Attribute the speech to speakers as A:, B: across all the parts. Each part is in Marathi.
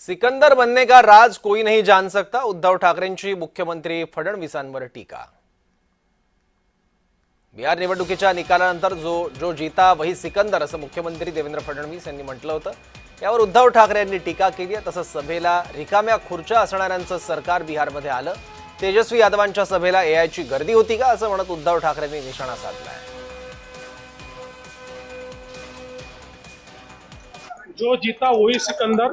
A: सिकंदर बनने का राज कोई नहीं जान सकता। उद्धव ठाकरेंची मुख्यमंत्री फडणवीसांवर टीका। बिहार निवडणुकीच्या निकालानंतर जो जो जीता वही सिकंदर असं मुख्यमंत्री देवेंद्र फडणवीस यांनी म्हटलं होतं. यावर उद्धव ठाकरे यांनी टीका केली आहे. तसंच सभेला रिकाम्या खुर्च्या असणाऱ्यांचं सरकार बिहारमध्ये आलं. तेजस्वी यादवांच्या सभेला एआयची गर्दी होती का असं म्हणत उद्धव ठाकरेंनी निशाणा साधलाय
B: जो जीता वही सिकंदर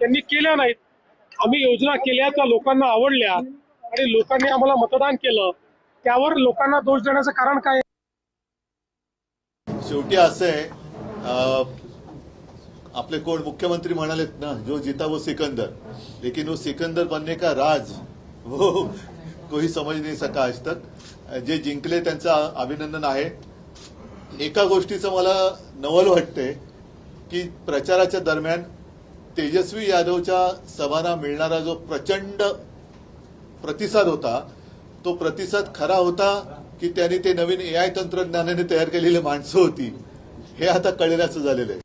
B: त्यांनी केल्या नाहीत. आम्ही योजना केल्या त्या लोकांना आवडल्या आणि लोकांनी आम्हाला मतदान केलं. त्यावर लोकांना दोष देण्याचं कारण काय?
C: शेवटी असं आहे आपले कोण मुख्यमंत्री म्हणालेत ना जो जीता वो सिकंदर. लेकिन वो सिकंदर बनने का राज वो कोई समज नाही सका आज तक. जे जिंकले त्यांचं अभिनंदन आहे. एका गोष्टीचं मला नवल वाटते की प्रचाराच्या दरम्यान तेजस्वी यादवच्या सभांना मिळणारा जो प्रचंड प्रतिसाद होता तो प्रतिसाद खरा होता की त्यांनी ते नवीन ए आय तंत्रज्ञानाने तयार केलेली माणसं होती. हे आता कळण्याचं झालेलं आहे.